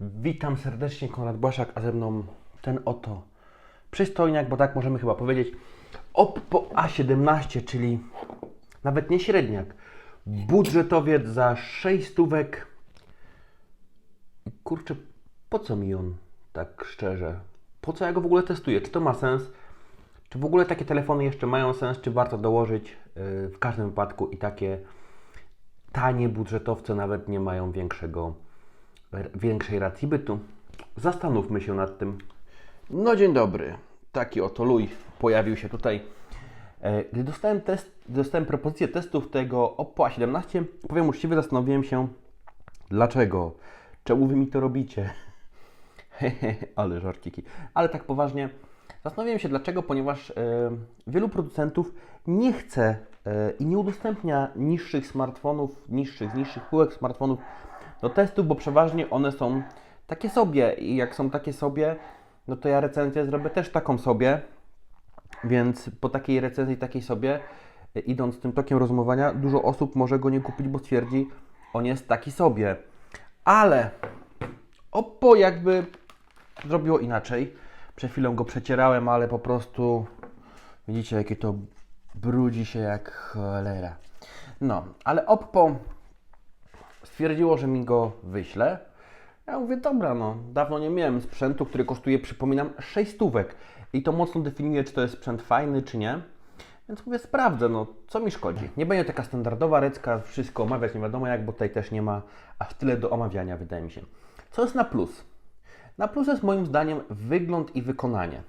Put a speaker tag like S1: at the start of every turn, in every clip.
S1: Witam serdecznie, Konrad Błaszak, a ze mną ten oto przystojniak, bo tak możemy chyba powiedzieć, Oppo A17, czyli nawet nie średniak, budżetowiec za 6 stówek. Kurczę, po co mi on, tak szczerze? Po co ja go w ogóle testuję? Czy to ma sens? Czy w ogóle takie telefony jeszcze mają sens? Czy warto dołożyć? Yy, W każdym wypadku i takie tanie budżetowce nawet nie mają większego, większej racji bytu. Zastanówmy się nad tym. No dzień dobry. Taki oto luj pojawił się tutaj. E, Gdy dostałem, test, dostałem propozycję testów tego Oppo A17, powiem uczciwie, zastanowiłem się, dlaczego? Czemu wy mi to robicie? Ale żarciki. Ale tak poważnie, zastanowiłem się dlaczego, ponieważ e, wielu producentów nie chce e, i nie udostępnia niższych smartfonów, niższych, niższych półek smartfonów do testów, bo przeważnie one są takie sobie i jak są takie sobie, no to ja recenzję zrobię też taką sobie, więc po takiej recenzji, takiej sobie, e, idąc tym tokiem rozumowania, dużo osób może go nie kupić, bo stwierdzi, on jest taki sobie. Ale Oppo jakby zrobiło inaczej. Przed chwilą go przecierałem, ale po prostu widzicie, jakie to brudzi się jak cholera. No, ale Oppo stwierdziło, że mi go wyśle. Ja mówię, dobra, no, dawno nie miałem sprzętu, który kosztuje, przypominam, 6 stówek. I to mocno definiuje, czy to jest sprzęt fajny, czy nie. Więc mówię, sprawdzę, no, co mi szkodzi. Nie będzie taka standardowa recka, wszystko omawiać nie wiadomo jak, bo tutaj też nie ma aż tyle do omawiania, wydaje mi się. Co jest na plus? Na plus jest moim zdaniem wygląd i wykonanie.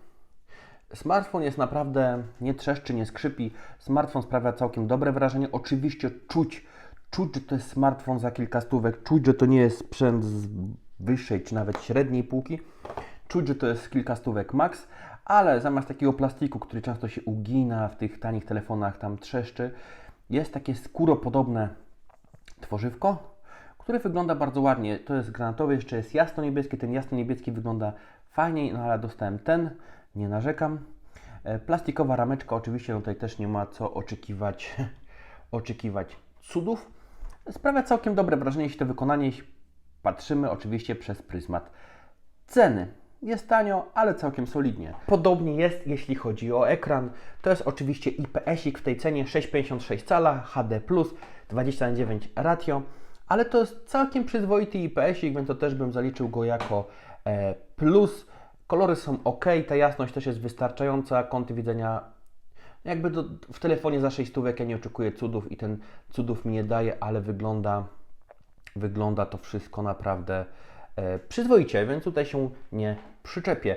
S1: Smartfon jest naprawdę nie trzeszczy, nie skrzypi. Smartfon sprawia całkiem dobre wrażenie. Oczywiście czuć, czuć, że to jest smartfon za kilka stówek, czuć, że to nie jest sprzęt z wyższej czy nawet średniej półki. Czuć, że to jest kilka stówek max, ale zamiast takiego plastiku, który często się ugina w tych tanich telefonach, tam trzeszczy, jest takie skóropodobne tworzywko, które wygląda bardzo ładnie. To jest granatowy, jeszcze jest jasno-niebieski. Ten jasno-niebieski wygląda fajniej, no ale dostałem ten, nie narzekam. E, Plastikowa rameczka, oczywiście no tutaj też nie ma co oczekiwać, oczekiwać cudów. Sprawia całkiem dobre wrażenie, jeśli to wykonanie jeśli patrzymy oczywiście przez pryzmat ceny. Jest tanio, ale całkiem solidnie. Podobnie jest, jeśli chodzi o ekran. To jest oczywiście IPS-ik w tej cenie 6,56 cala, HD+, 29 ratio, ale to jest całkiem przyzwoity IPS-ik, więc to też bym zaliczył go jako e, plus. Kolory są ok, ta jasność też jest wystarczająca, kąty widzenia jakby do, w telefonie za 6 stówek ja nie oczekuję cudów i ten cudów mi nie daje, ale wygląda, wygląda to wszystko naprawdę e, przyzwoicie, więc tutaj się nie przyczepię.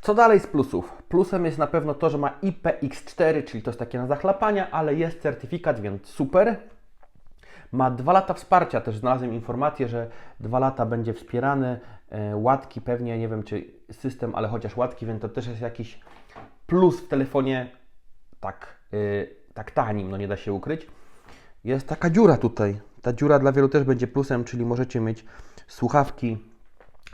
S1: Co dalej z plusów? Plusem jest na pewno to, że ma IPX4, czyli to jest takie na zachlapania, ale jest certyfikat, więc super. Ma dwa lata wsparcia, też znalazłem informację, że dwa lata będzie wspierany. E, łatki pewnie, nie wiem czy system, ale chociaż łatki, więc to też jest jakiś plus w telefonie tak, yy, tak tanim, no nie da się ukryć. Jest taka dziura tutaj. Ta dziura dla wielu też będzie plusem, czyli możecie mieć słuchawki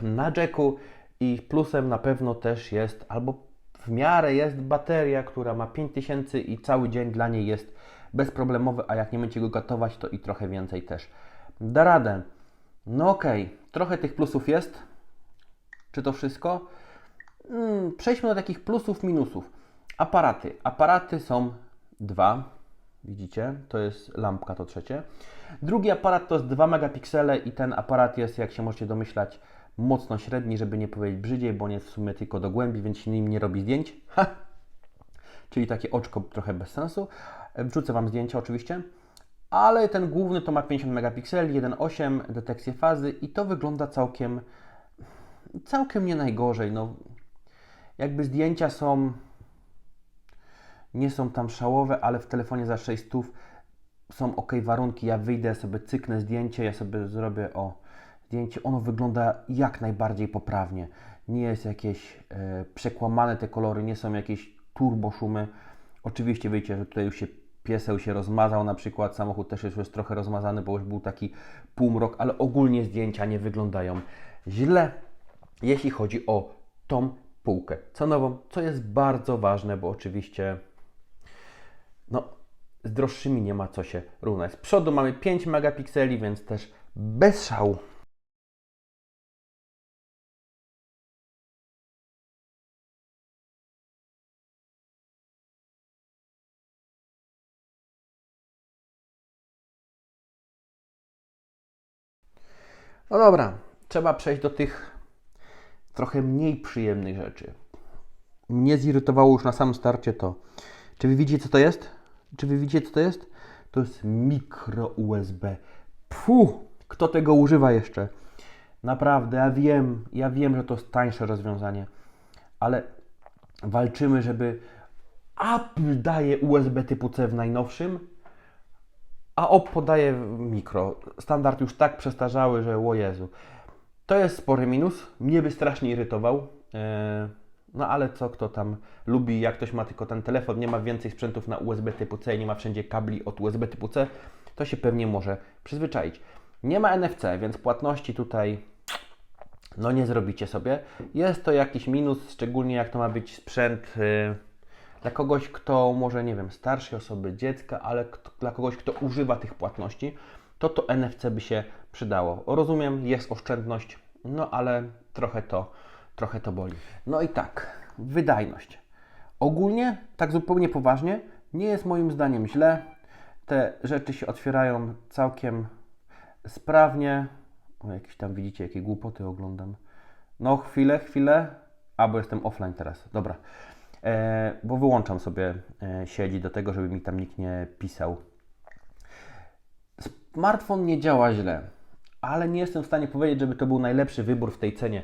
S1: na jacku i plusem na pewno też jest, albo w miarę jest bateria, która ma 5000 i cały dzień dla niej jest bezproblemowy, a jak nie będziecie go gotować, to i trochę więcej też da radę. No okej, okay. trochę tych plusów jest. Czy to wszystko? Hmm, przejdźmy do takich plusów, minusów. Aparaty. Aparaty są dwa. Widzicie? To jest lampka, to trzecie. Drugi aparat to jest 2 megapiksele i ten aparat jest, jak się możecie domyślać, mocno średni, żeby nie powiedzieć brzydziej, bo on jest w sumie tylko do głębi, więc się nim nie robi zdjęć. Ha! Czyli takie oczko trochę bez sensu. Wrzucę Wam zdjęcia oczywiście. Ale ten główny to ma 50 megapikseli, 1.8 detekcję fazy i to wygląda całkiem całkiem nie najgorzej. No, jakby zdjęcia są nie są tam szałowe, ale w telefonie za 600 są ok warunki. Ja wyjdę sobie, cyknę zdjęcie, ja sobie zrobię o zdjęcie. Ono wygląda jak najbardziej poprawnie. Nie jest jakieś e, przekłamane te kolory, nie są jakieś turbo szumy. Oczywiście wiecie, że tutaj już się pieseł się rozmazał, na przykład samochód też już jest trochę rozmazany, bo już był taki półmrok, ale ogólnie zdjęcia nie wyglądają źle, jeśli chodzi o tą półkę cenową, co jest bardzo ważne, bo oczywiście no z droższymi nie ma co się równać. Z przodu mamy 5 megapikseli, więc też bez szału. No dobra, trzeba przejść do tych trochę mniej przyjemnych rzeczy. Mnie zirytowało już na samym starcie to, czy wy widzicie, co to jest? Czy wy widzicie, co to jest? To jest mikro USB. Puh! Kto tego używa jeszcze? Naprawdę, ja wiem, ja wiem, że to jest tańsze rozwiązanie, ale walczymy, żeby Apple daje USB typu C w najnowszym, a Oppo daje mikro. Standard już tak przestarzały, że o Jezu. To jest spory minus. Mnie by strasznie irytował. E, No ale co kto tam lubi, jak ktoś ma tylko ten telefon, nie ma więcej sprzętów na USB typu C, nie ma wszędzie kabli od USB typu C, to się pewnie może przyzwyczaić. Nie ma NFC, więc płatności tutaj no nie zrobicie sobie. Jest to jakiś minus, szczególnie jak to ma być sprzęt y, dla kogoś, kto może, nie wiem, starszej osoby, dziecka, ale kto, dla kogoś, kto używa tych płatności, to to NFC by się przydało. Rozumiem, jest oszczędność, no ale trochę to, trochę to boli. No i tak, wydajność. Ogólnie, tak zupełnie poważnie, nie jest moim zdaniem źle. Te rzeczy się otwierają całkiem sprawnie. O, jakieś tam widzicie, jakie głupoty oglądam. No, chwilę, chwilę. A, bo jestem offline teraz. Dobra. E, bo wyłączam sobie e, siedzi do tego, żeby mi tam nikt nie pisał. Smartfon nie działa źle, ale nie jestem w stanie powiedzieć, żeby to był najlepszy wybór w tej cenie.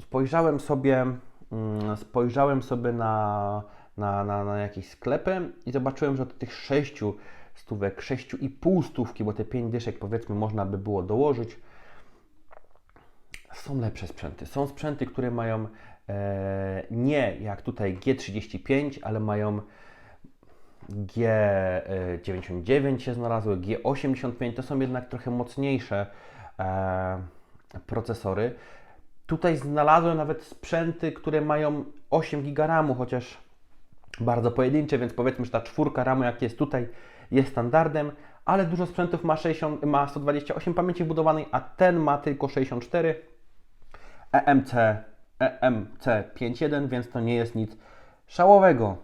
S1: Spojrzałem sobie, mm, spojrzałem sobie na, na, na, na jakieś sklepy i zobaczyłem, że od tych 6 stówek, 6,5 stówki, bo te 5 dyszek powiedzmy można by było dołożyć, są lepsze sprzęty. Są sprzęty, które mają e, nie jak tutaj G35, ale mają G99 się znalazły, G85 to są jednak trochę mocniejsze e, procesory. Tutaj znalazłem nawet sprzęty, które mają 8 GB RAMu, chociaż bardzo pojedyncze, więc powiedzmy, że ta czwórka RAMu, jak jest tutaj, jest standardem, ale dużo sprzętów ma, 60, ma 128 pamięci wbudowanej, a ten ma tylko 64 EMC, EMC 5.1, więc to nie jest nic szałowego.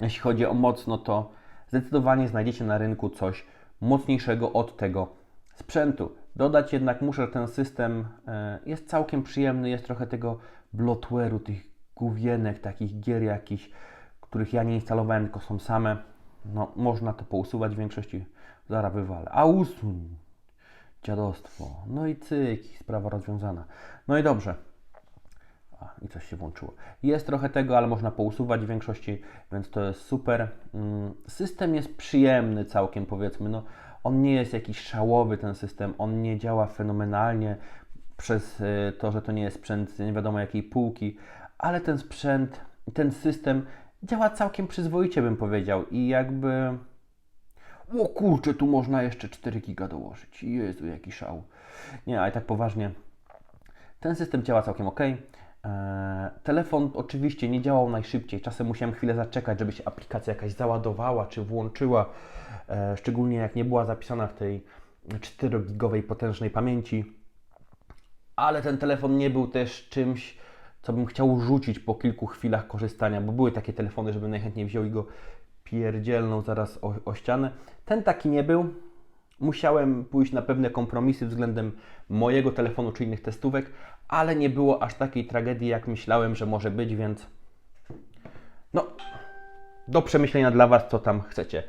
S1: Jeśli chodzi o moc, no to zdecydowanie znajdziecie na rynku coś mocniejszego od tego sprzętu. Dodać jednak muszę, ten system e, jest całkiem przyjemny, jest trochę tego bloatware'u, tych główienek, takich gier jakichś, których ja nie instalowałem, tylko są same. No, można to pousuwać w większości, zaraz wywalę. A usuń, dziadostwo. No i cyk, sprawa rozwiązana. No i dobrze. A, i coś się włączyło. Jest trochę tego, ale można pousuwać w większości, więc to jest super. Mm, System jest przyjemny całkiem, powiedzmy. No, on nie jest jakiś szałowy, ten system. On nie działa fenomenalnie przez y, to, że to nie jest sprzęt nie wiadomo jakiej półki, ale ten sprzęt, ten system działa całkiem przyzwoicie, bym powiedział. I jakby. O kurczę, tu można jeszcze 4 giga dołożyć. Jezu, jaki szał. Nie, ale tak poważnie. Ten system działa całkiem ok. Telefon oczywiście nie działał najszybciej. Czasem musiałem chwilę zaczekać, żeby się aplikacja jakaś załadowała czy włączyła. E, szczególnie jak nie była zapisana w tej 4-gigowej potężnej pamięci. Ale ten telefon nie był też czymś, co bym chciał rzucić po kilku chwilach korzystania, bo były takie telefony, żeby najchętniej wziął i go pierdzielną zaraz o, o ścianę. Ten taki nie był. Musiałem pójść na pewne kompromisy względem mojego telefonu czy innych testówek, ale nie było aż takiej tragedii, jak myślałem, że może być, więc no, do przemyślenia dla Was, co tam chcecie.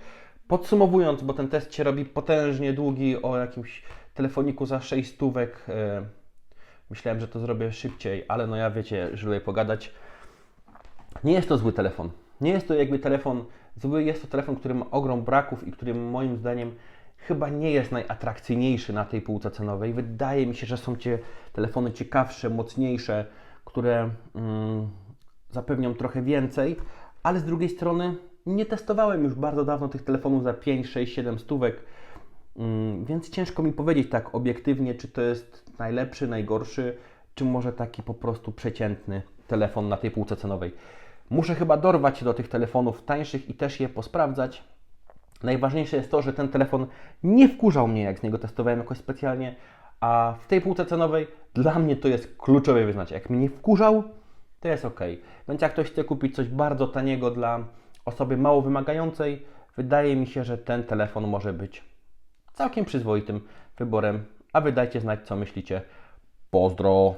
S1: Podsumowując, bo ten test się robi potężnie długi o jakimś telefoniku za 6 stówek. e, Myślałem, że to zrobię szybciej, ale no ja wiecie, że lubię pogadać. Nie jest to zły telefon. Nie jest to jakby telefon zły, jest to telefon, który ma ogrom braków i który moim zdaniem chyba nie jest najatrakcyjniejszy na tej półce cenowej. Wydaje mi się, że są cie telefony ciekawsze, mocniejsze, które mm, zapewnią trochę więcej, ale z drugiej strony nie testowałem już bardzo dawno tych telefonów za 5, 6, 7 stówek, mm, więc ciężko mi powiedzieć tak obiektywnie, czy to jest najlepszy, najgorszy, czy może taki po prostu przeciętny telefon na tej półce cenowej. Muszę chyba dorwać się do tych telefonów tańszych i też je posprawdzać. Najważniejsze jest to, że ten telefon nie wkurzał mnie, jak z niego testowałem jakoś specjalnie, a w tej półce cenowej dla mnie to jest kluczowe wyznać. Jak mnie nie wkurzał, to jest ok. Więc jak ktoś chce kupić coś bardzo taniego dla osoby mało wymagającej, wydaje mi się, że ten telefon może być całkiem przyzwoitym wyborem. A wy dajcie znać, co myślicie
S2: Pozdro.